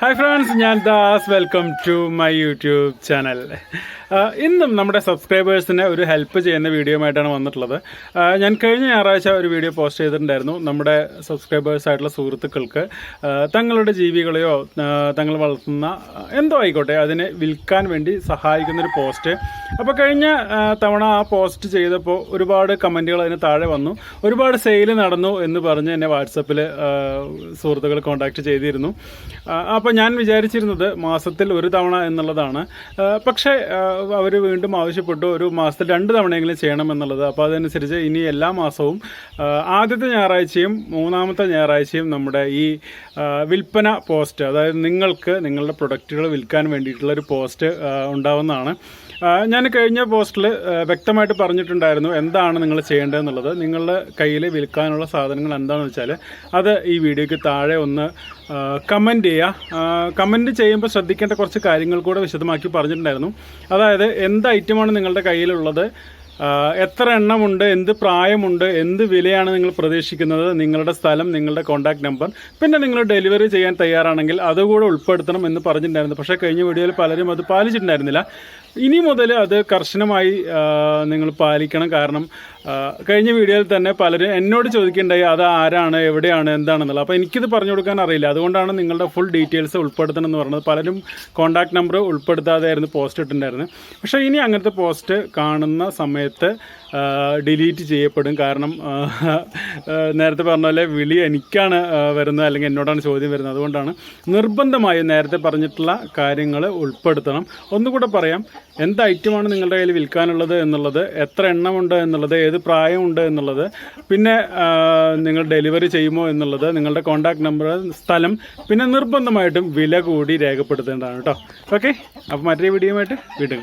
Hi friends ഞാൻ Das. Welcome to my YouTube channel ഇന്നും നമ്മുടെ സബ്സ്ക്രൈബേഴ്സിനെ ഒരു ഹെൽപ്പ് ചെയ്യുന്ന വീഡിയോയുമായിട്ടാണ് വന്നിട്ടുള്ളത്. ഞാൻ കഴിഞ്ഞ ഞായറാഴ്ച ഒരു വീഡിയോ പോസ്റ്റ് ചെയ്തിട്ടുണ്ടായിരുന്നു നമ്മുടെ സബ്സ്ക്രൈബേഴ്സ് ആയിട്ടുള്ള സുഹൃത്തുക്കൾക്ക്. തങ്ങളുടെ ജീവികളെയോ തങ്ങൾ വളർത്തുന്ന എന്തോ ആയിക്കോട്ടെ അതിനെ വിൽക്കാൻ വേണ്ടി സഹായിക്കുന്നൊരു പോസ്റ്റ് അപ്പോൾ കഴിഞ്ഞ തവണ ആ പോസ്റ്റ് ചെയ്തപ്പോൾ ഒരുപാട് കമന്റുകൾ അതിന് താഴെ വന്നു. ഒരുപാട് സെയിൽ നടന്നു എന്ന് പറഞ്ഞ് എന്നെ വാട്സപ്പിൽ സുഹൃത്തുക്കൾ കോൺടാക്റ്റ് ചെയ്തിരുന്നു. അപ്പോൾ ഞാൻ വിചാരിച്ചിരുന്നത് മാസത്തിൽ ഒരു തവണ എന്നുള്ളതാണ്. പക്ഷേ അവർ വീണ്ടും ആവശ്യപ്പെട്ടു ഒരു മാസത്തിൽ രണ്ട് തവണയെങ്കിലും ചെയ്യണം എന്നുള്ളത്. അപ്പോൾ അതനുസരിച്ച് ഇനി എല്ലാ മാസവും ആദ്യത്തെ ഞായറാഴ്ചയും മൂന്നാമത്തെ ഞായറാഴ്ചയും നമ്മുടെ ഈ വിൽപ്പന പോസ്റ്റ് അതായത് നിങ്ങൾക്ക് നിങ്ങളുടെ പ്രൊഡക്റ്റുകൾ വിൽക്കാൻ വേണ്ടിയിട്ടുള്ള ഒരു പോസ്റ്റ് ഉണ്ടാവുന്നതാണ്. ഞാൻ കഴിഞ്ഞ പോസ്റ്റിൽ വ്യക്തമായിട്ട് പറഞ്ഞിട്ടുണ്ടായിരുന്നു എന്താണ് നിങ്ങൾ ചെയ്യേണ്ടതെന്നുള്ളത്. നിങ്ങളുടെ കയ്യിൽ വിൽക്കാനുള്ള സാധനങ്ങൾ എന്താണെന്ന് വെച്ചാൽ അത് ഈ വീഡിയോയ്ക്ക് താഴെ ഒന്ന് കമന്റ് ചെയ്യുക. കമന്റ് ചെയ്യുമ്പോൾ ശ്രദ്ധിക്കേണ്ട കുറച്ച് കാര്യങ്ങൾ കൂടെ വിശദമാക്കി പറഞ്ഞിട്ടുണ്ടായിരുന്നു. അതായത് എന്ത് ഐറ്റമാണ് നിങ്ങളുടെ കയ്യിലുള്ളത്? എത്ര എണ്ണമുണ്ട്? എന്ത് പ്രായമുണ്ട്? എന്ത് വിലയാണ് നിങ്ങൾ പ്രതീക്ഷിക്കുന്നത്? നിങ്ങളുടെ സ്ഥലം നിങ്ങളുടെ കോൺടാക്ട് നമ്പർ പിന്നെ നിങ്ങൾ ഡെലിവറി ചെയ്യാൻ തയ്യാറാണെങ്കിൽ അതുകൂടെ ഉൾപ്പെടുത്തണം എന്ന് പറഞ്ഞിട്ടുണ്ടായിരുന്നു. പക്ഷേ കഴിഞ്ഞ വീഡിയോയിൽ പലരും അത് പാലിച്ചിട്ടുണ്ടായിരുന്നില്ല. ഇനി മുതൽ അത് കർശനമായി നിങ്ങൾ പാലിക്കണം. കാരണം കഴിഞ്ഞ വീഡിയോയിൽ തന്നെ പലരും എന്നോട് ചോദിക്കേണ്ടായി അത് ആരാണ്? എവിടെയാണ്? എന്താണെന്നുള്ളത്? അപ്പോൾ എനിക്കിത് പറഞ്ഞു കൊടുക്കാൻ അറിയില്ല. അതുകൊണ്ടാണ് നിങ്ങളുടെ ഫുൾ ഡീറ്റെയിൽസ് ഉൾപ്പെടുത്തണം എന്ന് പറഞ്ഞത്. പലരും കോൺടാക്ട് നമ്പർ ഉൾപ്പെടുത്താതെയായിരുന്നു പോസ്റ്റ് ഇട്ടിട്ടുണ്ടായിരുന്നത്. പക്ഷേ ഇനി അങ്ങനത്തെ പോസ്റ്റ് കാണുന്ന സമയത്ത് ഡിലീറ്റ് ചെയ്യപ്പെടും. കാരണം നേരത്തെ പറഞ്ഞ പോലെ വിളി എനിക്കാണ് വരുന്നത് അല്ലെങ്കിൽ എന്നോടാണ് ചോദ്യം വരുന്നത്. അതുകൊണ്ടാണ് നിർബന്ധമായും നേരത്തെ പറഞ്ഞിട്ടുള്ള കാര്യങ്ങൾ ഉൾപ്പെടുത്തണം. ഒന്നുകൂടെ പറയാം എന്ത് ഐറ്റമാണ് നിങ്ങളുടെ കയ്യിൽ വിൽക്കാനുള്ളത് എന്നുള്ളത് എത്ര എണ്ണമുണ്ട് എന്നുള്ളത് ഏത് പ്രായമുണ്ട് എന്നുള്ളത് പിന്നെ നിങ്ങൾ ഡെലിവറി ചെയ്യുമോ എന്നുള്ളത് നിങ്ങളുടെ കോൺടാക്ട് നമ്പർ സ്ഥലം പിന്നെ നിർബന്ധമായിട്ടും വില കൂടി രേഖപ്പെടുത്തേണ്ടതാണ് കേട്ടോ. ഓക്കെ? അപ്പോൾ മറ്റേ വീഡിയോയുമായിട്ട് വീണ്ടും